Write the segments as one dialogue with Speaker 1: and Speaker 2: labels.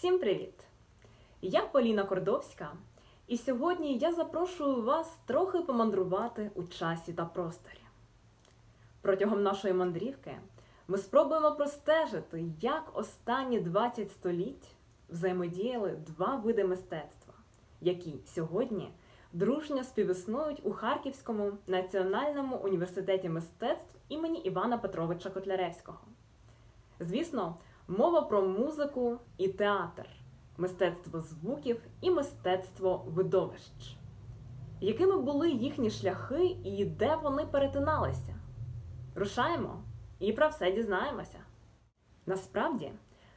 Speaker 1: Всім привіт! Я Поліна Кордовська, і сьогодні я запрошую вас трохи помандрувати у часі та просторі. Протягом нашої мандрівки ми спробуємо простежити, як останні 20 століть взаємодіяли два види мистецтва, які сьогодні дружньо співіснують у Харківському національному університеті мистецтв імені Івана Петровича Котляревського. Звісно, мова про музику і театр, мистецтво звуків і мистецтво видовищ. Якими були їхні шляхи і де вони перетиналися? Рушаємо і про все дізнаємося. Насправді,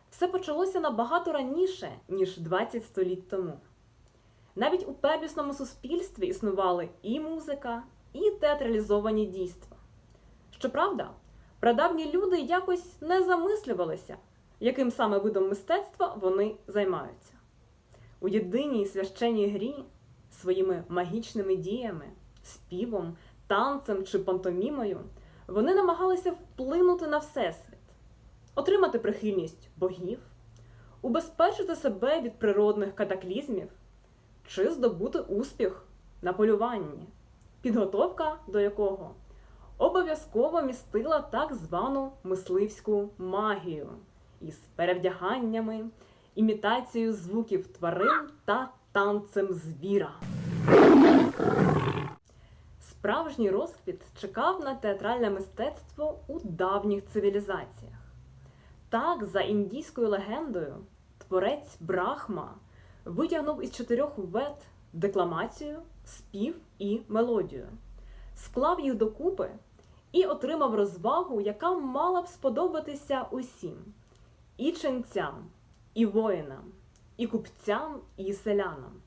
Speaker 1: все почалося набагато раніше, ніж 20 століть тому. Навіть у первісному суспільстві існували і музика, і театралізовані дійства. Щоправда, прадавні люди якось не замислювалися, яким саме видом мистецтва вони займаються. У єдиній священній грі своїми магічними діями, співом, танцем чи пантомімою вони намагалися вплинути на всесвіт, отримати прихильність богів, убезпечити себе від природних катаклізмів чи здобути успіх на полюванні, підготовка до якого обов'язково містила так звану мисливську магію із перевдяганнями, імітацією звуків тварин та танцем звіра. Справжній розквіт чекав на театральне мистецтво у давніх цивілізаціях. Так, за індійською легендою, творець Брахма витягнув із чотирьох вед декламацію, спів і мелодію, склав їх докупи і отримав розвагу, яка мала б сподобатися усім і ченцям, і воїнам, і купцям, і селянам.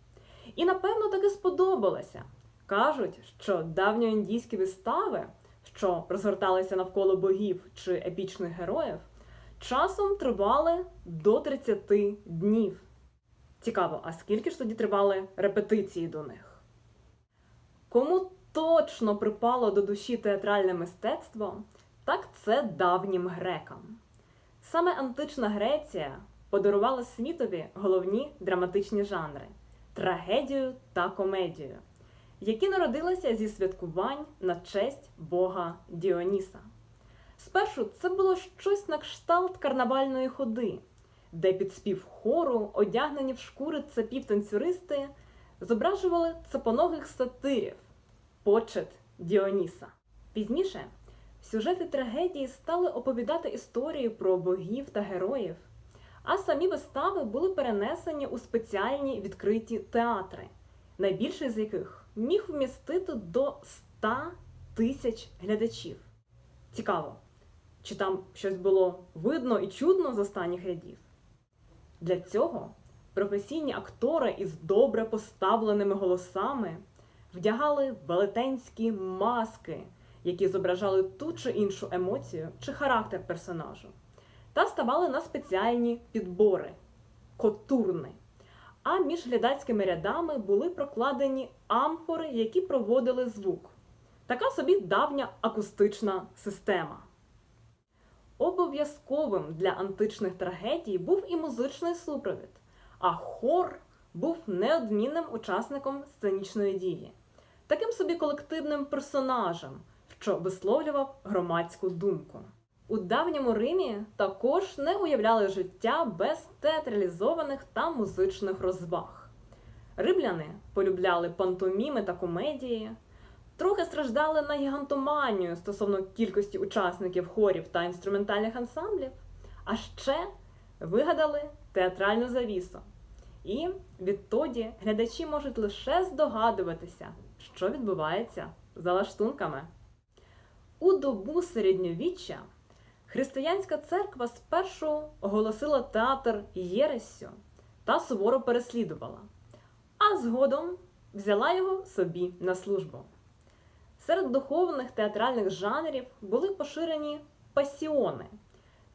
Speaker 1: І напевно таки сподобалося. Кажуть, що давньоіндійські вистави, що розгорталися навколо богів чи епічних героїв, часом тривали до 30 днів. Цікаво, а скільки ж тоді тривали репетиції до них? Кому точно припало до душі театральне мистецтво, так це давнім грекам. Саме антична Греція подарувала світові головні драматичні жанри трагедію та комедію, які народилися зі святкувань на честь Бога Діоніса. Спершу це було щось на кшталт карнавальної ходи, де під спів хору, одягнені в шкури цепів танцюристи, зображували цепоногих сатирів, почет Діоніса. Пізніше сюжети трагедії стали оповідати історії про богів та героїв, а самі вистави були перенесені у спеціальні відкриті театри, найбільший з яких міг вмістити до 100 тисяч глядачів. Цікаво, чи там щось було видно і чутно з останніх рядів. Для цього професійні актори із добре поставленими голосами вдягали велетенські маски, які зображали ту чи іншу емоцію чи характер персонажу, та ставали на спеціальні підбори котурни. А між глядацькими рядами були прокладені амфори, які проводили звук. Така собі давня акустична система. Обов'язковим для античних трагедій був і музичний супровід, а хор був неодмінним учасником сценічної дії, таким собі колективним персонажем, що висловлював громадську думку. У давньому Римі також не уявляли життя без театралізованих та музичних розваг. Римляни полюбляли пантоміми та комедії, трохи страждали на гігантоманію стосовно кількості учасників хорів та інструментальних ансамблів, а ще вигадали театральну завісу. І відтоді глядачі можуть лише здогадуватися, що відбувається за лаштунками. У добу середньовіччя християнська церква спершу оголосила театр Єрессю та суворо переслідувала, а згодом взяла його собі на службу. Серед духовних театральних жанрів були поширені пасіони,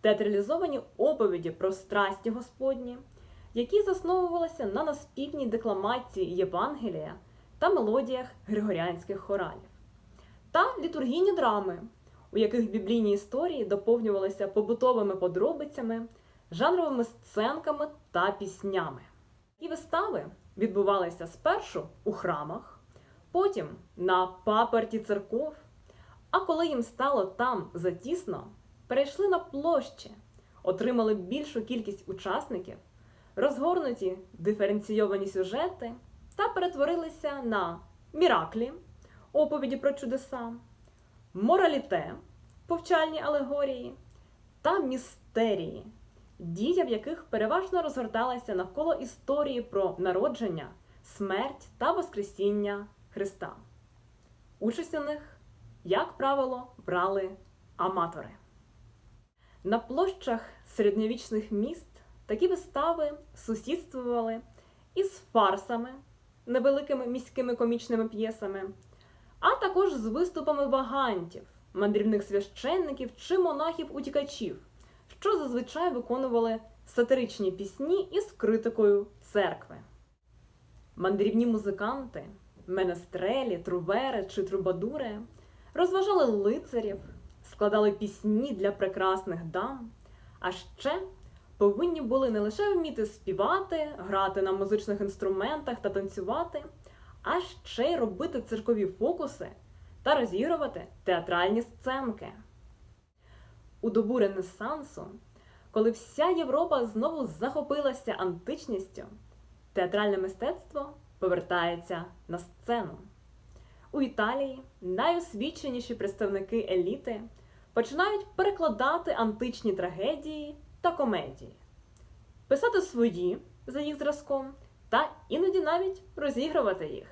Speaker 1: театралізовані оповіді про страсті Господні, які засновувалися на наспівній декламації Євангелія та мелодіях григоріанських хоралів, та літургійні драми, у яких біблійні історії доповнювалися побутовими подробицями жанровими сценками та піснями. І вистави відбувалися спершу у храмах, потім на паперті церков, а коли їм стало там затісно, перейшли на площі, отримали більшу кількість учасників, розгорнуті диференційовані сюжети та перетворилися на міраклі, оповіді про чудеса, мораліте, повчальні алегорії та містерії, дія в яких переважно розгорталася навколо історії про народження, смерть та Воскресіння Христа. Участь у них, як правило, брали аматори. На площах середньовічних міст такі вистави сусідствували із фарсами, невеликими міськими комічними п'єсами, а також з виступами вагантів, мандрівних священників чи монахів-утікачів, що зазвичай виконували сатиричні пісні із критикою церкви. Мандрівні музиканти, менестрелі, трувери чи трубадури розважали лицарів, складали пісні для прекрасних дам, а ще повинні були не лише вміти співати, грати на музичних інструментах та танцювати, а ще й робити циркові фокуси та розігрувати театральні сценки. У добу Ренесансу, коли вся Європа знову захопилася античністю, театральне мистецтво повертається на сцену. У Італії найосвіченіші представники еліти починають перекладати античні трагедії та комедії, писати свої за їх зразком та іноді навіть розігрувати їх.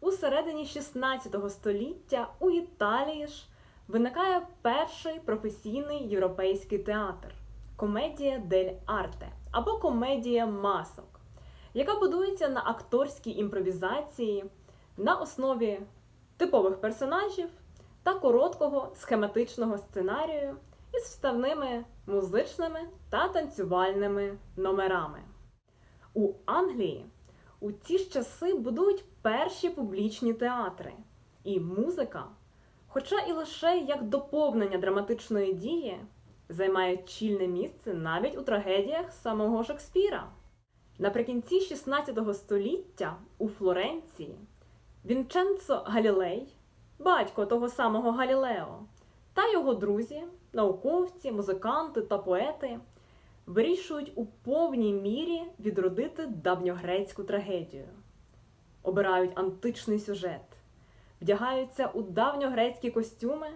Speaker 1: У середині 16 століття у Італії ж виникає перший професійний європейський театр комедія дель арте або комедія масок, яка будується на акторській імпровізації на основі типових персонажів та короткого схематичного сценарію із вставними музичними та танцювальними номерами. У Англії у ці ж часи будують перші публічні театри, і музика, хоча і лише як доповнення драматичної дії, займає чільне місце навіть у трагедіях самого Шекспіра. Наприкінці 16 століття у Флоренції Вінченцо Галілей, батько того самого Галілео, та його друзі, науковці, музиканти та поети вирішують у повній мірі відродити давньогрецьку трагедію, обирають античний сюжет, вдягаються у давньогрецькі костюми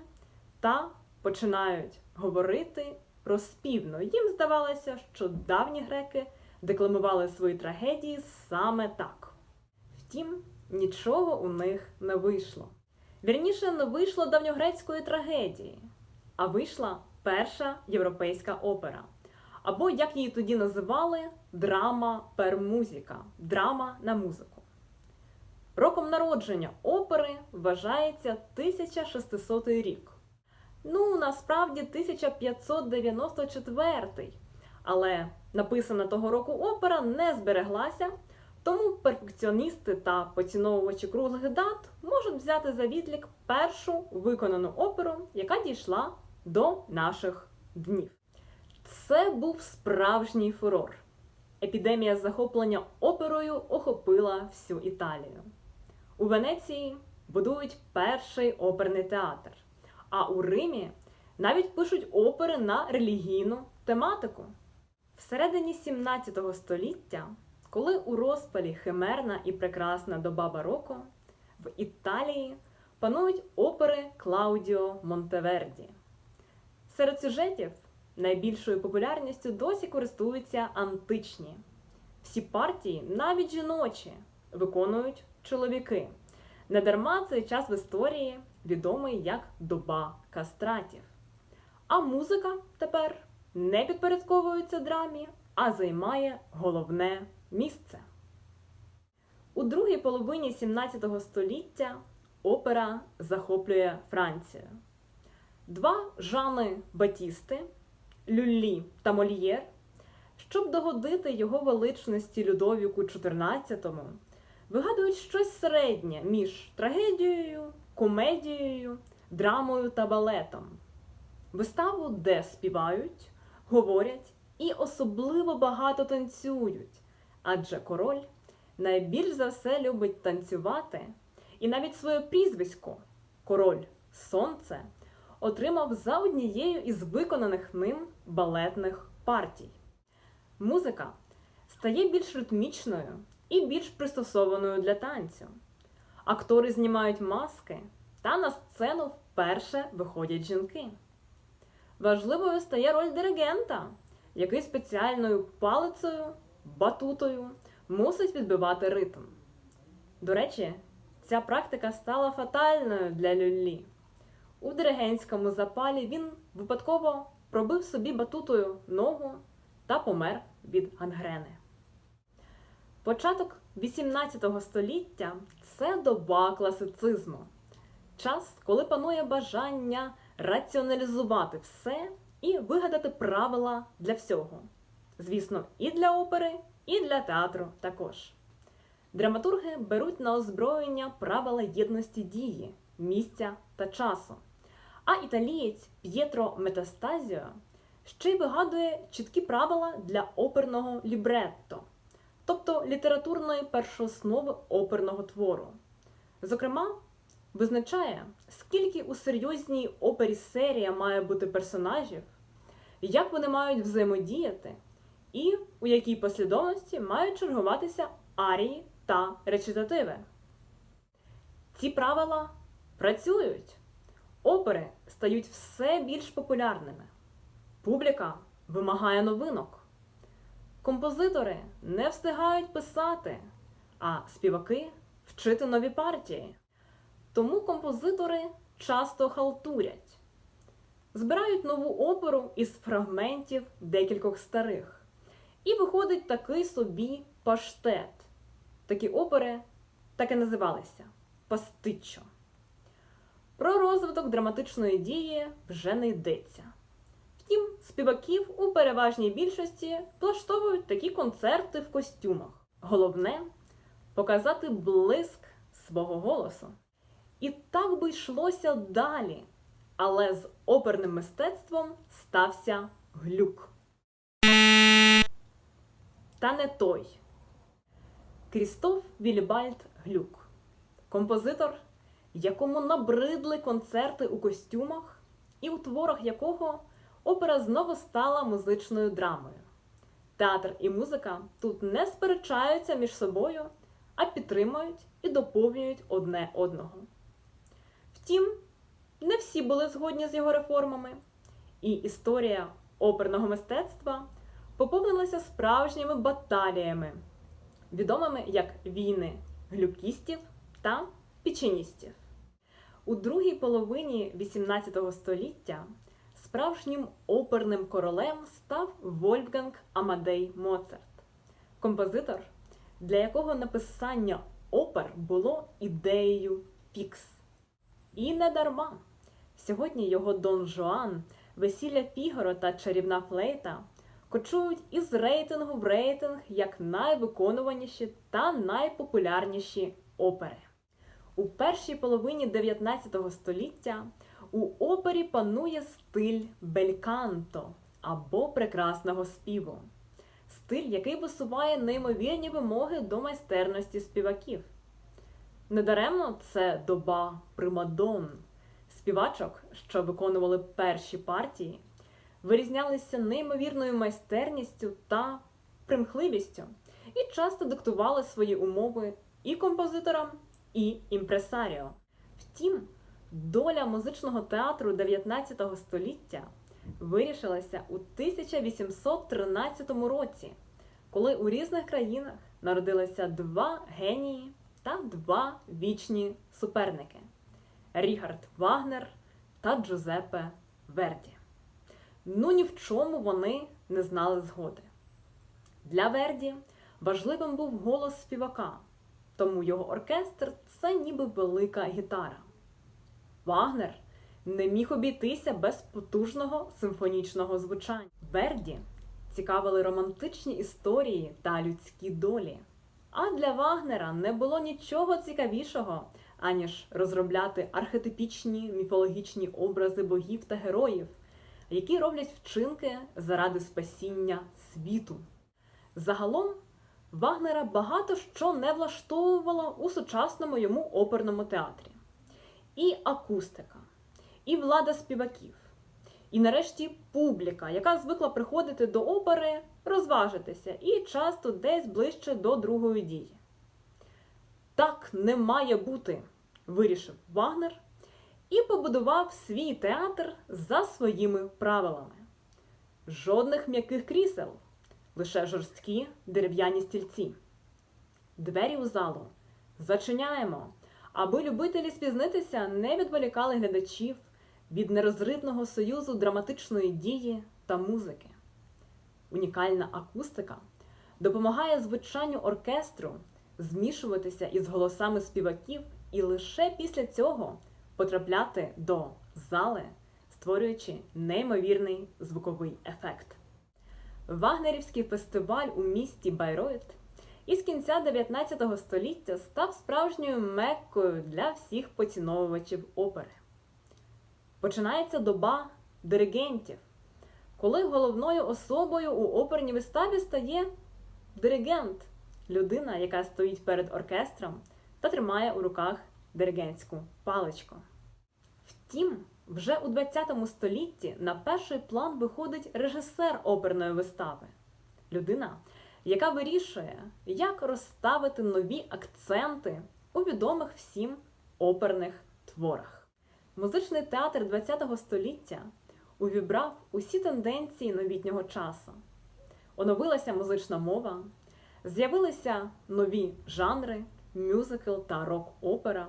Speaker 1: та починають говорити розпівно. Їм здавалося, що давні греки декламували свої трагедії саме так. Втім, нічого у них не вийшло. Вірніше, не вийшло давньогрецької трагедії, а вийшла перша європейська опера. Або, як її тоді називали, драма пер музика драма на музику. Роком народження опери вважається 1600 рік. Ну, насправді 1594, але написана того року опера не збереглася, тому перфекціоністи та поціновувачі круглих дат можуть взяти за відлік першу виконану оперу, яка дійшла до наших днів. Це був справжній фурор. Епідемія захоплення оперою охопила всю Італію. У Венеції будують перший оперний театр, а у Римі навіть пишуть опери на релігійну тематику. Всередині 17 століття, коли у розпалі химерна і прекрасна доба бароко, в Італії панують опери Клаудіо Монтеверді. Серед сюжетів найбільшою популярністю досі користуються античні. Всі партії, навіть жіночі, виконують чоловіки. Недарма цей час в історії відомий як доба кастратів. А музика тепер не підпорядковується драмі, а займає головне місце. У другій половині 17 століття опера захоплює Францію. Два Жани Батісти Люллі та Мольєр, щоб догодити його величності Людовіку XIV, вигадують щось середнє між трагедією, комедією, драмою та балетом. Виставу, де співають, говорять і особливо багато танцюють, адже король найбільш за все любить танцювати, і навіть своє прізвисько Король Сонце отримав за однією із виконаних ним балетних партій. Музика стає більш ритмічною і більш пристосованою для танцю. Актори знімають маски, та на сцену вперше виходять жінки. Важливою стає роль диригента, який спеціальною палицею, батутою мусить відбивати ритм. До речі, ця практика стала фатальною для Люллі. У диригентському запалі він випадково пробив собі батутою ногу та помер від гангрени. Початок XVIII століття це доба класицизму. Час, коли панує бажання раціоналізувати все і вигадати правила для всього. Звісно, і для опери, і для театру також. Драматурги беруть на озброєння правила єдності дії, місця та часу. А італієць П'єтро Метастазіо ще й вигадує чіткі правила для оперного лібретто, тобто літературної першооснови оперного твору. Зокрема, визначає, скільки у серйозній опері серія має бути персонажів, як вони мають взаємодіяти, і у якій послідовності мають чергуватися арії та речитативи. Ці правила працюють. Опери стають все більш популярними. Публіка вимагає новинок. Композитори не встигають писати, а співаки вчити нові партії. Тому композитори часто халтурять, збирають нову оперу із фрагментів декількох старих. І виходить такий собі паштет. Такі опери так і називалися пастиччо. Про розвиток драматичної дії вже не йдеться. Втім, співаків у переважній більшості влаштовують такі концерти в костюмах. Головне показати блиск свого голосу. І так би йшлося далі. Але з оперним мистецтвом стався глюк. Та не той. Крістоф Вільбальд Глюк, композитор, якому набридли концерти у костюмах, і у творах якого опера знову стала музичною драмою. Театр і музика тут не сперечаються між собою, а підтримують і доповнюють одне одного. Втім, не всі були згодні з його реформами, і історія оперного мистецтва поповнилася справжніми баталіями, відомими як війни глюкістів та печеністів. У другій половині XVIII століття справжнім оперним королем став Вольфганг Амадей Моцарт, композитор, для якого написання опер було ідеєю Пікс. І не дарма. Сьогодні його Дон Жуан, Весілля Фігаро та Чарівна Флейта кочують із рейтингу в рейтинг як найвиконуваніші та найпопулярніші опери. У першій половині 19 століття у опері панує стиль бельканто або прекрасного співу. Стиль, який висуває неймовірні вимоги до майстерності співаків. Недаремно це доба примадон. Співачок, що виконували перші партії, вирізнялися неймовірною майстерністю та примхливістю і часто диктували свої умови і композиторам, і імпресаріо. Втім, доля музичного театру 19 століття вирішилася у 1813 році, коли у різних країнах народилися два генії та два вічні суперники Рігард Вагнер та Джузеппе Верді. Ну ні в чому вони не знали згоди. Для Верді важливим був голос співака, тому його оркестр це ніби велика гітара. Вагнер не міг обійтися без потужного симфонічного звучання. Верді цікавили романтичні історії та людські долі. А для Вагнера не було нічого цікавішого, аніж розробляти архетипічні міфологічні образи богів та героїв, які роблять вчинки заради спасіння світу. Загалом Вагнера багато що не влаштовувало у сучасному йому оперному театрі. І акустика, і влада співаків, і нарешті публіка, яка звикла приходити до опери, розважитися і часто десь ближче до другої дії. Так не має бути, вирішив Вагнер і побудував свій театр за своїми правилами. Жодних м'яких крісел, лише жорсткі дерев'яні стільці. Двері у залу зачиняємо, аби любителі спізнитися не відволікали глядачів від нерозривного союзу драматичної дії та музики. Унікальна акустика допомагає звучанню оркестру змішуватися із голосами співаків і лише після цього потрапляти до зали, створюючи неймовірний звуковий ефект. Вагнерівський фестиваль у місті Байройт із кінця 19 століття став справжньою меккою для всіх поціновувачів опери. Починається доба диригентів, коли головною особою у оперній виставі стає диригент, людина, яка стоїть перед оркестром та тримає у руках диригентську паличку. Втім, вже у 20 столітті на перший план виходить режисер оперної вистави, людина, яка вирішує, як розставити нові акценти у відомих всім оперних творах. Музичний театр ХХ століття увібрав усі тенденції новітнього часу. Оновилася музична мова, з'явилися нові жанри, мюзикл та рок-опера.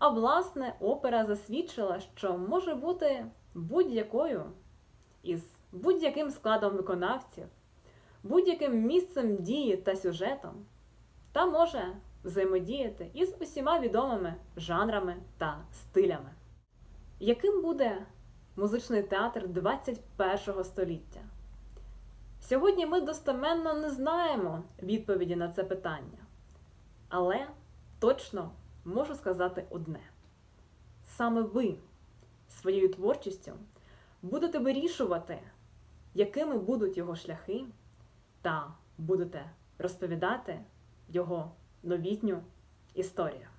Speaker 1: А власне, опера засвідчила, що може бути будь-якою із будь-яким складом виконавців, будь-яким місцем дії та сюжетом, та може взаємодіяти із усіма відомими жанрами та стилями. Яким буде музичний театр 21 століття? Сьогодні ми достеменно не знаємо відповіді на це питання, але точно можу сказати одне: саме ви своєю творчістю будете вирішувати, якими будуть його шляхи, та будете розповідати його новітню історію.